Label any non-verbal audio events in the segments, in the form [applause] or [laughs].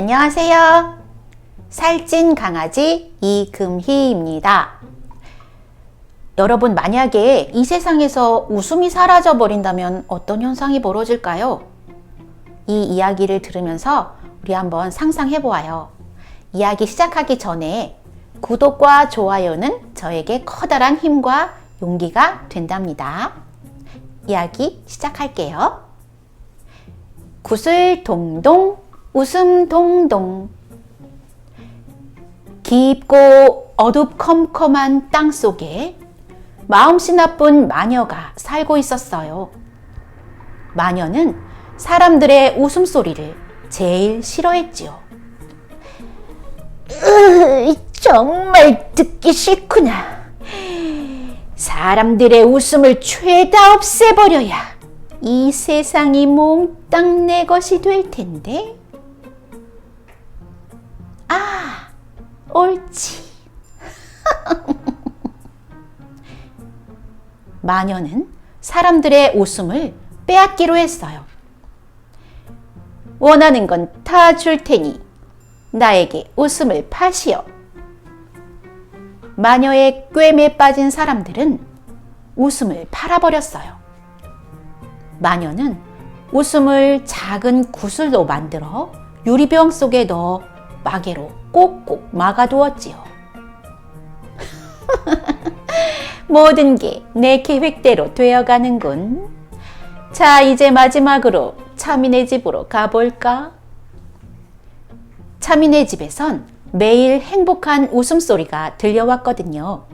안녕하세요. 살찐 강아지 이금희입니다. 여러분, 만약에 이 세상에서 웃음이 사라져 버린다면 어떤 현상이 벌어질까요? 이 이야기를 들으면서 우리 한번 상상해 보아요. 이야기 시작하기 전에 구독과 좋아요는 저에게 커다란 힘과 용기가 된답니다. 이야기 시작할게요. 구슬 동동, 웃음 동동. 깊고 어둡컴컴한 땅 속에 마음씨 나쁜 마녀가 살고 있었어요. 마녀는 사람들의 웃음소리를 제일 싫어했지요. 으, 정말 듣기 싫구나. 사람들의 웃음을 죄다 없애버려야 이 세상이 몽땅 내 것이 될 텐데. 옳지. 마녀는 사람들의 웃음을 빼앗기로 했어요. 원하는 건 다 줄 테니 나에게 웃음을 파시오. 마녀의 꿰매 빠진 사람들은 웃음을 팔아버렸어요. 마녀는 웃음을 작은 구슬로 만들어 유리병 속에 넣어 마개로 꼭꼭 막아두었지요. [laughs] 모든 게 내 계획대로 되어가는군. 자, 이제 마지막으로 차민의 집으로 가볼까? 차민의 집에선 매일 행복한 웃음소리가 들려왔거든요.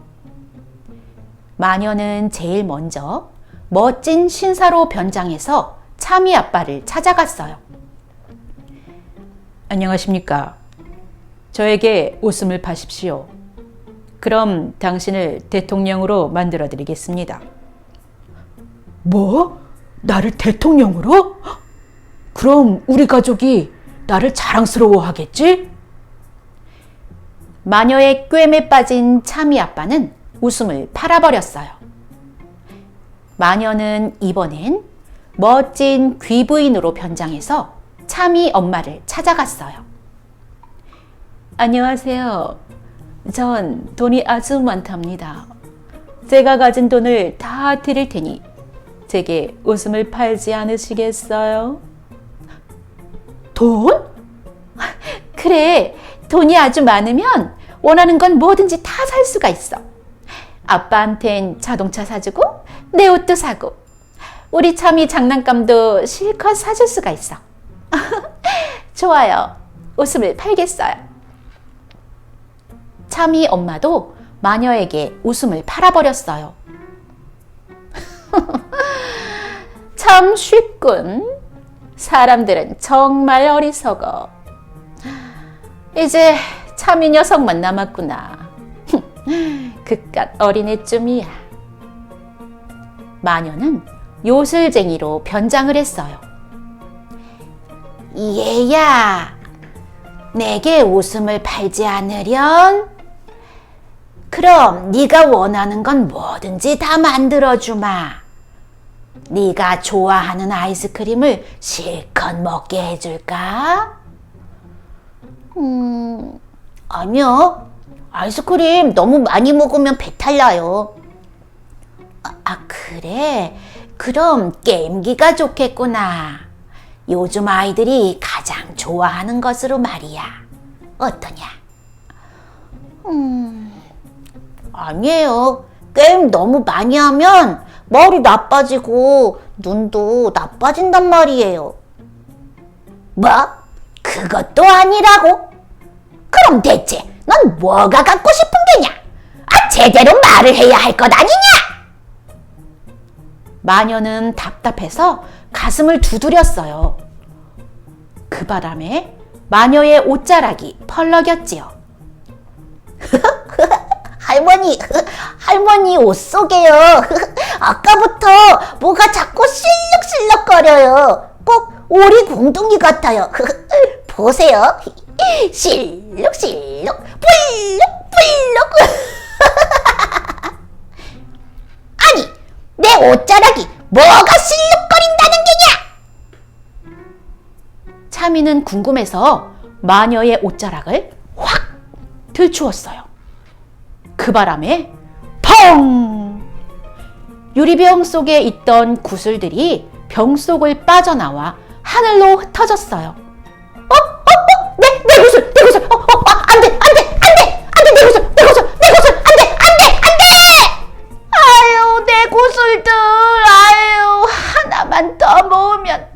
마녀는 제일 먼저 멋진 신사로 변장해서 차미 아빠를 찾아갔어요. 안녕하십니까. 저에게 웃음을 파십시오. 그럼 당신을 대통령으로 만들어 드리겠습니다. 뭐? 나를 대통령으로? 그럼 우리 가족이 나를 자랑스러워 하겠지? 마녀의 꿰매 빠진 참이 아빠는 웃음을 팔아버렸어요. 마녀는 이번엔 멋진 귀부인으로 변장해서 참이 엄마를 찾아갔어요. 안녕하세요. 전 돈이 아주 많답니다. 제가 가진 돈을 다 드릴 테니 제게 웃음을 팔지 않으시겠어요? 돈? [laughs] 그래, 돈이 아주 많으면 원하는 건 뭐든지 다 살 수가 있어. 아빠한텐 자동차 사주고 내 옷도 사고 우리 참이 장난감도 실컷 사줄 수가 있어. [laughs] 좋아요. 웃음을 팔겠어요. 참이 엄마도 마녀에게 웃음을 팔아버렸어요. [laughs] 참 쉽군. 사람들은 정말 어리석어. 이제 참이 녀석만 남았구나. [laughs] 그깟 어린애쯤이야. 마녀는 요술쟁이로 변장을 했어요. 얘야, 내게 웃음을 팔지 않으련? 그럼 네가 원하는 건 뭐든지 다 만들어주마. 네가 좋아하는 아이스크림을 실컷 먹게 해줄까? 음, 아니요. 아이스크림 너무 많이 먹으면 배탈 나요. 아, 아, 그래? 그럼 게임기가 좋겠구나. 요즘 아이들이 가장 좋아하는 것으로 말이야. 어떠냐? 음, 아니에요. 게임 너무 많이 하면 머리 나빠지고 눈도 나빠진단 말이에요. 뭐? 그것도 아니라고? 그럼 대체 넌 뭐가 갖고 싶은 게냐? 아, 제대로 말을 해야 할 것 아니냐? 마녀는 답답해서 가슴을 두드렸어요. 그 바람에 마녀의 옷자락이 펄럭였지요. [laughs] 할머니, [laughs] 할머니 옷 속에요. [laughs] 아까부터 뭐가 자꾸 실룩실룩거려요. 꼭 오리 공둥이 같아요. [laughs] 보세요. 실룩실룩, 불룩불룩. 아니, 내 옷자락이 뭐가 실룩거린다는 게냐? 차미는 궁금해서 마녀의 옷자락을 확 들추었어요. 그 바람에 펑! 유리병 속에 있던 구슬들이 병 속을 빠져나와 하늘로 흩어졌어요. 어? 어? 어? 내, 내 구슬! 내 구슬! 어? 어? 아, 안 돼! 안 돼! 안 돼! 안 돼! 내 구슬! 내 구슬! 내 구슬! 안 돼! 안 돼! 안 돼! 아유, 내 구슬들! 아유, 하나만 더 모으면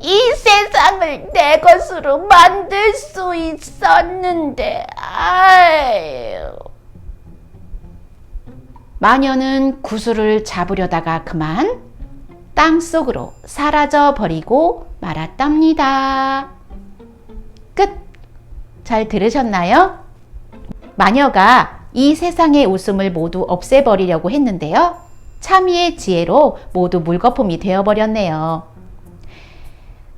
이 세상을 내 것으로 만들 수 있었는데, 아유. 마녀는 구슬을 잡으려다가 그만 땅 속으로 사라져 버리고 말았답니다. 끝. 잘 들으셨나요? 마녀가 이 세상의 웃음을 모두 없애버리려고 했는데요. 참이의 지혜로 모두 물거품이 되어버렸네요.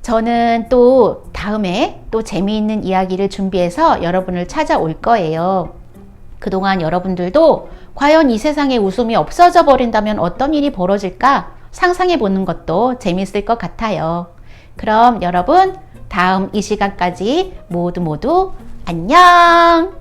저는 또 다음에 또 재미있는 이야기를 준비해서 여러분을 찾아올 거예요. 그동안 여러분들도 과연 이 세상에 웃음이 없어져 버린다면 어떤 일이 벌어질까 상상해 보는 것도 재밌을 것 같아요. 그럼 여러분, 다음 이 시간까지 모두 모두 안녕!